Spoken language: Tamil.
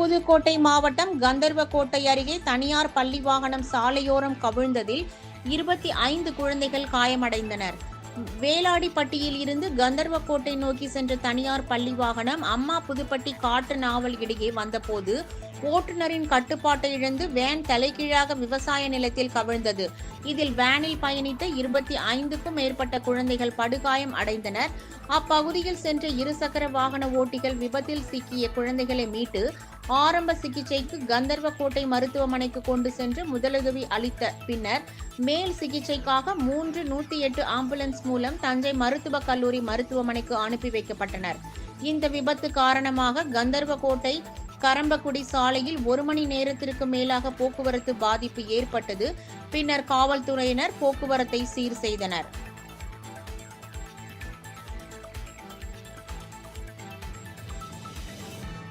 புதுக்கோட்டை மாவட்டம் கந்தர்வக்கோட்டை அருகே தனியார் பள்ளி வாகனம் சாலையோரம் கவிழ்ந்ததில் இருபத்தி ஐந்து குழந்தைகள் காயமடைந்தனர். வேலாடிப்பட்டியில் இருந்து கந்தர்வக்கோட்டை நோக்கி சென்ற தனியார் பள்ளி வாகனம் அம்மா புதுப்பட்டி காட்டு நாவல் இடையே வந்தபோது ஓட்டுநரின் கட்டுப்பாட்டை இழந்து வேன் தலைகீழாக விவசாய நிலத்தில் கவிழ்ந்தது. இதில் வேனில் பயணித்த இருபத்தி ஐந்துக்கும் மேற்பட்ட குழந்தைகள் படுகாயம் அடைந்தனர். அப்பகுதியில் சென்ற இருசக்கர வாகன ஓட்டிகள் விபத்தில் சிக்கிய குழந்தைகளை மீட்டு ஆரம்ப சிகிச்சைக்கு கந்தர்வக்கோட்டை மருத்துவமனைக்கு கொண்டு சென்று முதலுதவி அளித்த பின்னர் மேல் சிகிச்சைக்காக மூன்று நூத்தி எட்டு ஆம்புலன்ஸ் மூலம் தஞ்சை மருத்துவக் கல்லூரி மருத்துவமனைக்கு அனுப்பி வைக்கப்பட்டனர். இந்த விபத்து காரணமாக கந்தர்வக்கோட்டை கரம்பக்குடி சாலையில் ஒரு மணி நேரத்திற்கு மேலாக போக்குவரத்து பாதிப்பு ஏற்பட்டது. பின்னர் காவல்துறையினர் போக்குவரத்தை சீர் செய்தனர்.